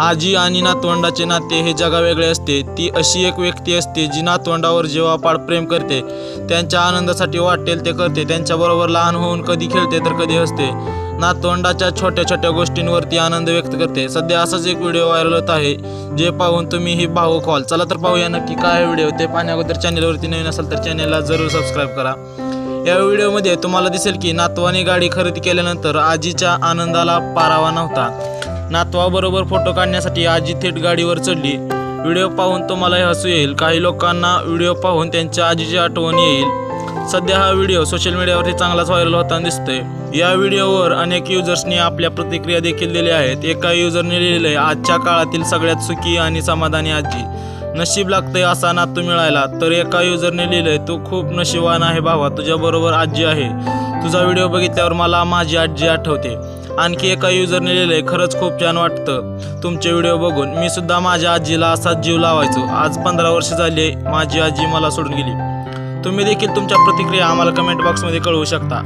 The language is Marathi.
आजी आणि नातवंडाचे नाते हे जगावेगळे असते. ती अशी एक व्यक्ती असते जी नातवंडावर जीवापाड प्रेम करते. त्यांच्या आनंदासाठी वाटेल ते करते. त्यांच्याबरोबर लहान होऊन कधी खेळते तर कधी हसते. नातवंडाच्या छोट्या छोट्या गोष्टींवरती आनंद व्यक्त करते. सध्या असाच एक व्हिडिओ व्हायरल होत आहे जे पाहून तुम्ही ही भावूक व्हाल. चला तर पाहूया नक्की काय व्हिडिओ. ते पाहण्याअगोदर चॅनलवरती नवीन असाल तर चॅनलला जरूर सबस्क्राईब करा. या व्हिडिओमध्ये तुम्हाला दिसेल की नातवाने गाडी खरेदी केल्यानंतर आजीच्या आनंदाला पारावा नव्हता. नातवाबरोबर फोटो काढण्यासाठी आजी थेट गाडीवर चढली. व्हिडिओ पाहून तुम्हालाही हसू येईल. काही लोकांना व्हिडिओ पाहून त्यांच्या आजीची आठवण येईल. सध्या हा व्हिडिओ सोशल मीडियावरती चांगलाच व्हायरल होताना दिसतोय. या व्हिडिओवर अनेक युजर्सनी आपल्या प्रतिक्रिया देखील दिल्या आहेत. एका युजरने लिहिलंय आजच्या काळातील सगळ्यात सुखी आणि समाधानी आजी. नशीब लागतंय असा नातू मिळायला. तर एका युजरने लिहिलंय तू खूप नशिबान आहे भावा. तुझ्याबरोबर आजी आहे. तुझा व्हिडिओ बघितल्यावर मला माझी आजी आठवते. आणखी एका युजरने लिहिलंय खरंच खूप छान वाटतं. तुमचे व्हिडिओ बघून मी सुद्धा माझ्या आजीला असाच जीव लावायचो. आज पंधरा वर्ष झाली माझी आजी मला सोडून गेली. तुम्ही देखील तुमच्या प्रतिक्रिया आम्हाला कमेंट बॉक्समध्ये कळवू शकता.